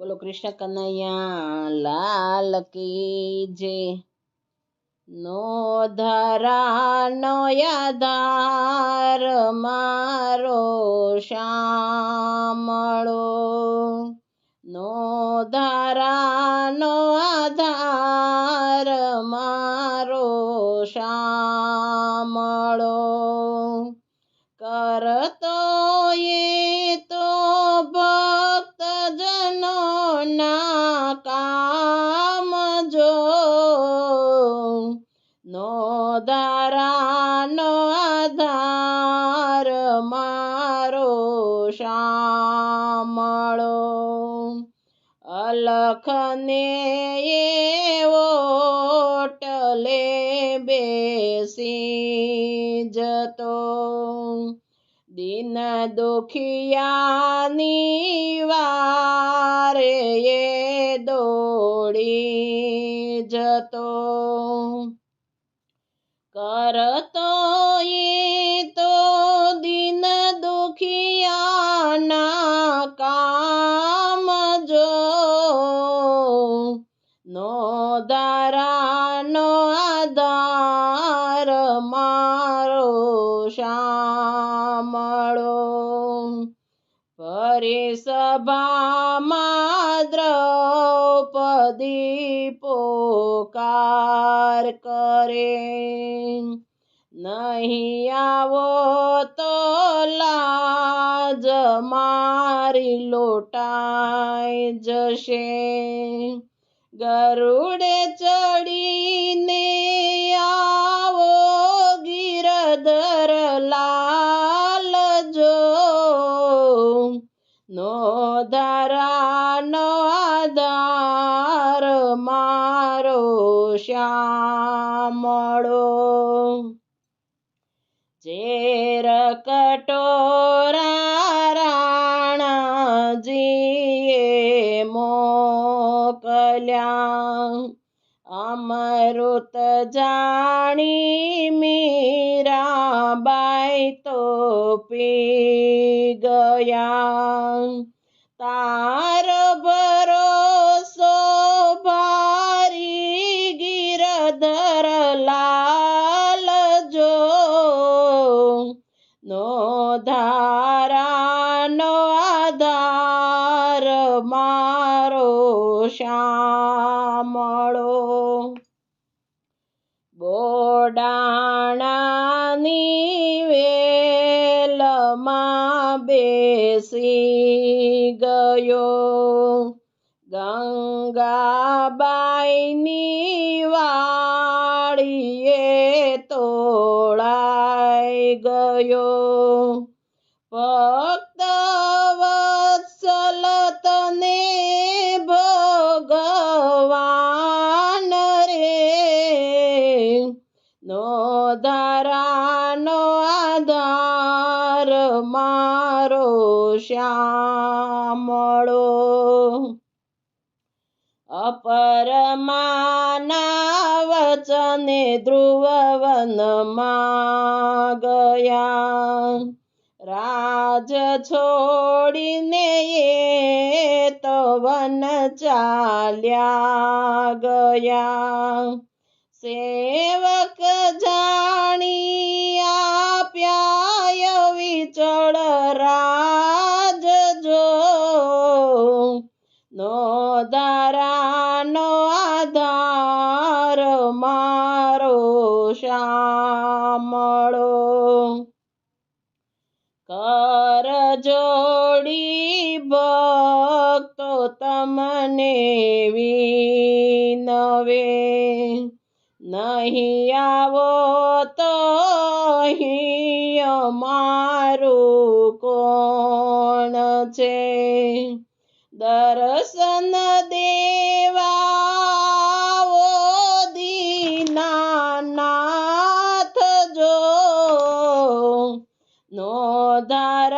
બોલો કૃષ્ણ કનૈયા લાલ કી જે નો ધરા, નો યાદાર મારો શામળો. નો ધારાનો આધાર મારો શામળો નો ધારાનો આધાર મારો શામળો અલખને એવો ટલે બેસી જતો દિન દુખિયાની વારે એ દોડી જતો કરતો એ તો દિન દુખિયાના કામ જો નો દારાનો આધાર મારો શામળો. ફરી સભામાં દ્રૌપદી પોકાર કરે નહીં આવો તો લાજ મારી લોટાઈ જશે ગરુડે ચડીને આવો ગીરધર લાલ જો નો ધારાનો શ્યામળો. ઝેર કટોરા રાણાજીએ મોકલ્યા. અમૃત જાણી મીરાબાઈ તો પી ગયા. તાર આધાર મારો શ્યામળો. બોડાણાની વેલમાં બેસી ગયો. ગંગાબાઈની વાળીએ તોળાઈ ગયો. ભક્ત વત્સલ તને ભગવાન રે. નો ધારાનો આધાર મારો શ્યામળો. અપરમાના વચને ધ્રુવવનમાં ગયા. રાજ છોડીને એ તો વન ચાલ્યા ગયા. સેવક જાણી આપ્યા વિચળ રાજ જો. નો દારાનો આધાર મારો શામળો ભક્તો તમને વિનવે. નહીં આવો તો અમારું કોણ છે? દર્શન દેવાઓ દીનાનાથ જો. નો ધા